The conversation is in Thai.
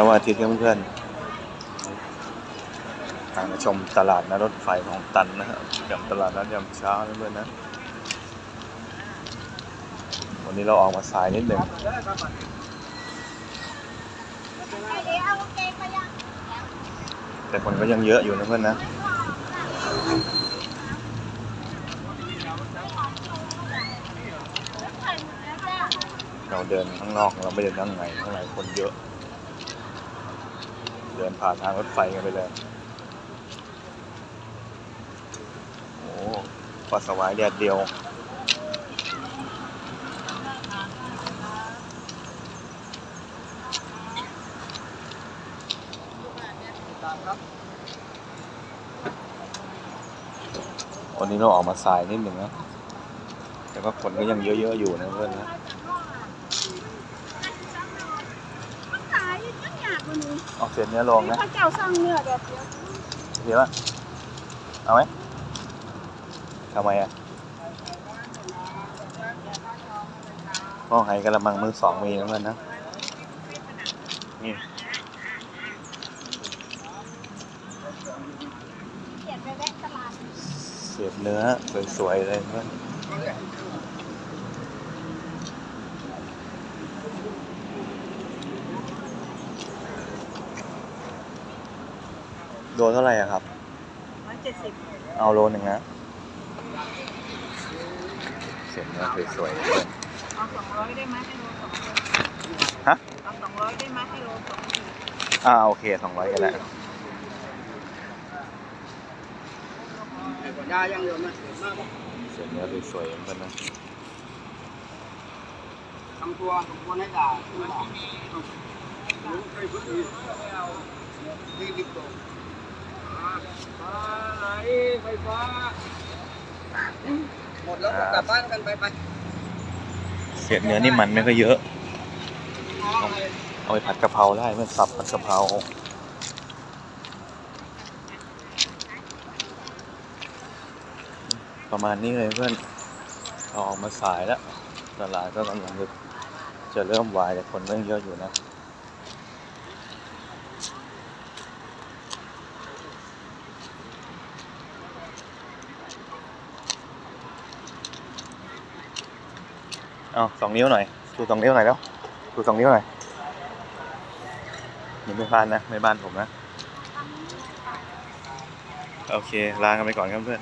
ช้าวันอาทิตย์เพื่อนๆทางมาชมตลาดนัดรถไฟของตันนะฮะยำตลาดนัดยำเช้านะเพื่อนนะ วันนี้เราออกมาสายนิดหนึ่งแต่คนก็ยังเยอะอยู่นะเพื่อนนะเราเดินข้างนอกเราไม่เดินข้างในข้างในคนเยอะ เดินผ่านทางรถไฟกันไปเลยโอ้ปลาสวายแดดเดียววันนี้เราออกมาสายนิดหนึ่งนะ แต่ว่าคนก็ยังเยอะๆอยู่นะเพื่อนนะ ขายจังอยา กวันนี้เอาเศษเนื้อลงนะพระเจ้าสร้างเนื้อเดี๋ยวเดี๋ยวเดี๋ยวอะเอาไหมทำไมอะห้องไห้กระมังมือสองมีนะเพื่อนนะ นี่เขียนไปแวะตลาดเสียบเนื้อสวยๆเลยเพื่อน โลเท่าไหร่อะครับ ร้อยเจ็ดสิบเอาโลหนึ่งนะเสียบเนื้อสวยๆเลยเพื่อนเอาสองร้อยได้ไหมให้โลสองฮะ เอาสองร้อยได้ไหมให้โลสองอ่าโอเคสองร้อยกันแหละยายังเหลือนะมากเสียบเนื้อสวยๆเพื่อนนะทำตัวทำตัวให้ด่าไม่ด่าใครพูดดีดีดีกว่าอะไรไฟฟ้า หมดแล้วกลับบ้านกันไปไปเสียบเนื้อนี่มันไม่ค่อยเยอะ เอาไปผัดกะเพราได้เพื่อนสับผัดกะเพราประมาณนี้เลยเพื่อนเราออกมาสายแล้วตลาดก็กำลังจะจะเริ่มวายแต่คนก็ยังเยอะอยู่นะ เอาสองนิ้วหน่อยดูสองนิ้วหน่อยแล้วดูสองนิ้วหน่อยนี่ไม่บ้านนะไม่บ้านผมนะ โอเค ลากันไปก่อนครับเพื่อน